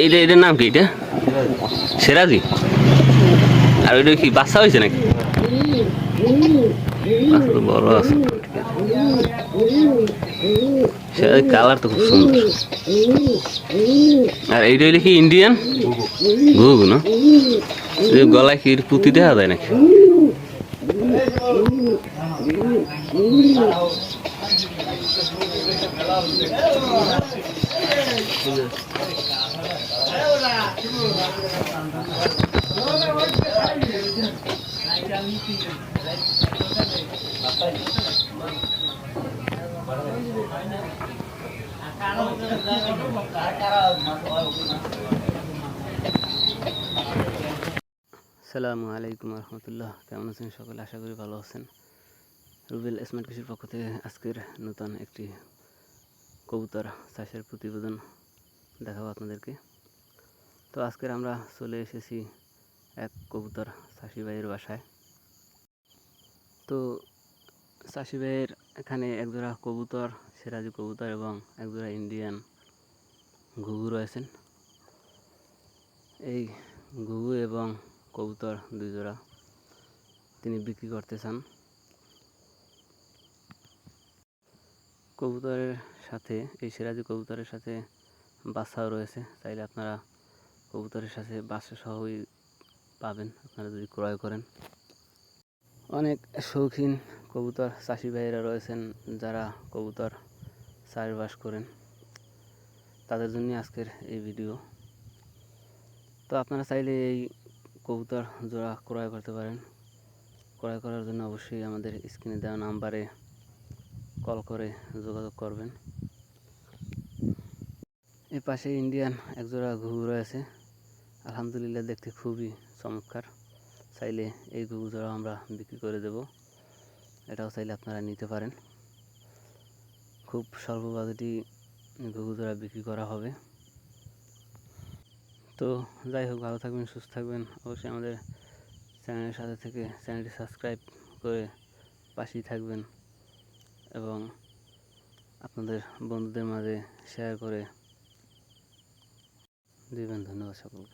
এইটা এটার নাম কি এটা? সেরাজি আর ওইটা কি বাচ্চা হয়েছে নাকি? বড় আছে। সেরাজি কালার তো খুব সুন্দর। আর এইটা হইলে কি ইন্ডিয়ান ঘুঘু, না? গলায় কি পুঁতি দেখা যায় নাকি? সালামু আলাইকুম রহমতুল্লাহ। কেমন আছেন সকলে? আশা করি ভালো আছেন। রুবেল স্মার্ট কৃষির পক্ষ থেকে আজকের নতুন একটি কবুতর চাষের প্রতিবেদন দেখাবো আপনাদেরকে। তো আজকের আমরা চলে এসেছি এক কবুতর চাষি ভাইয়ের বাসায়। তো চাষি ভাইয়ের এখানে একজোড়া কবুতর, সিরাজি কবুতর এবং একজোড়া ইন্ডিয়ান ঘুঘু রয়েছেন। এই ঘুঘু এবং কবুতর দুই জোড়া তিনি বিক্রি করতে চান। কবুতরের সাথে, এই সিরাজি কবুতরের সাথে বাচ্চাও রয়েছে। চাইলে আপনারা কবুতরের সাথে বাচ্চা সহই পাবেন। আপনারা যদি ক্রয় করেন। অনেক শৌখিন কবুতর চাষি ভাইয়েরা রয়েছেন যারা কবুতর চাষবাস করেন। তাদের জন্য আজকের এই ভিডিও। তো আপনারা চাইলে এই কবুতর জোড়া ক্রয় করতে পারেন। ক্রয় করার জন্য অবশ্যই আমাদের স্ক্রিনে দেওয়া নাম্বারে কল করে যোগাযোগ করবেন। এর পাশে ইন্ডিয়ান একজোড়া ঘুঘু রয়েছে। আলহামদুলিল্লাহ দেখতে খুবই চমৎকার। চাইলে এই ঘুঘু জোড়া আমরা বিক্রি করে দেব। এটাও চাইলে আপনারা নিতে পারেন। খুব স্বল্প বাজেটই ঘুঘু জোড়া বিক্রি করা হবে। তো যাই হোক, ভালো থাকবেন, সুস্থ থাকবেন। অবশ্যই আমাদের চ্যানেলের সাথে থেকে চ্যানেলটি সাবস্ক্রাইব করে পাশেই থাকবেন। এবং আপনাদের বন্ধুদের মাঝে শেয়ার করে দিবেন। ধন্যবাদ সকলকে।